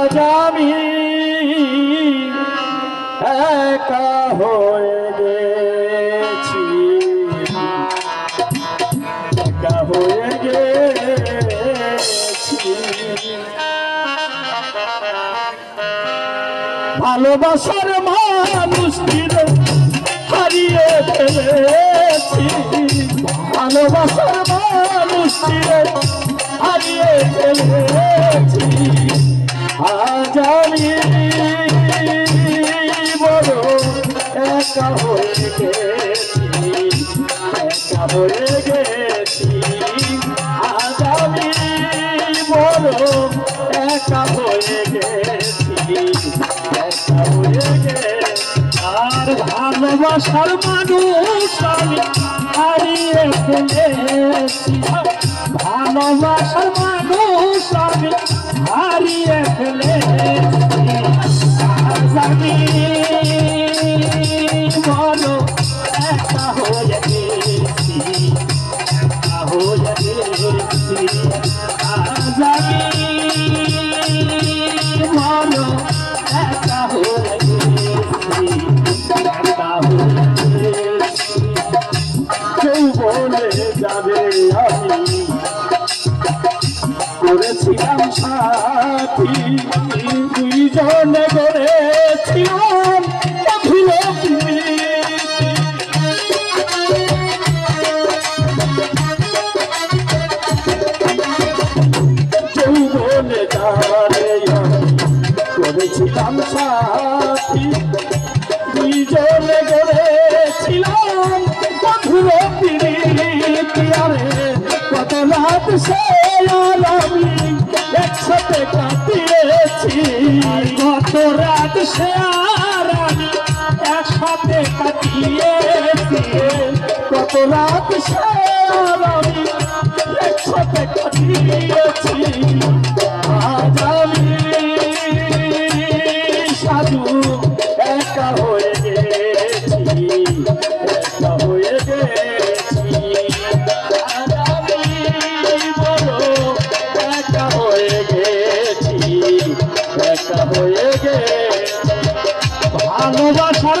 আজ একা হয়ে গেছি। একা হয়ে গেছি। ভালোবাসার মানুষটির হারিয়ে ফেলেছি। ভালোবাসার মানুষটির হারিয়ে ফেলেছি। আমি বড় একা হয়ে গেছি একা হয়ে গেছি। আমি বড় একা হয়ে গেছি, একা হয়ে গেছি। ভালোবাসার মানুষ আমি হারিয়ে ভালোবাসার মানুষ আমি হারিয়ে আজ আমি বলো একা হয়ে গেছি, একা হয়ে গেছি। আজ বলো একা হয়ে কেউ বলে যাবে আমি করেছিলাম সাথী দুইজনে করেছিলাম অভিল কেউ বলে যাবে আমি করেছিলাম সাথী দুইজনে গড়েছিলাম মধুর প্রীতি আরে কত রাত সে রাত সে আর আমি আজ আমি সাধু, একা হয়ে গেছি, একা হয়ে গেছি। আজ আমি বলো, একা হয়ে গেছি, একা হয়ে গেছি। ভালোবাসার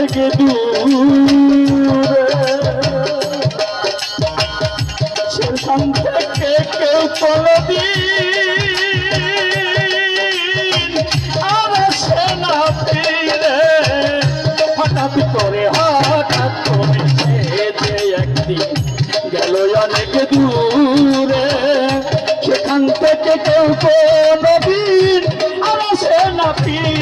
অনেক দূরে। সেখান থেকে কেউ দিন আর হঠাৎ করে হঠাৎ করে সে একদিন গেল সেখান থেকে কেউ দিন আর সে না ফিরে।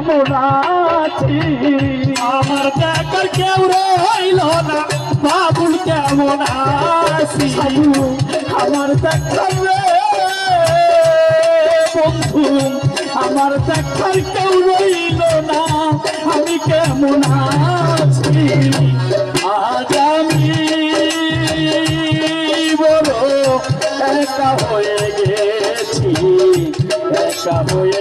কেমন আছি? আমার দেখার কেউ রইল না বাবুল কেমন আছি? আমার দেখার বন্ধু আমার দেখার কেউ রইল না আমি কেমন আছি? আজ আমি বলো একা হয়ে গেছি একা হয়ে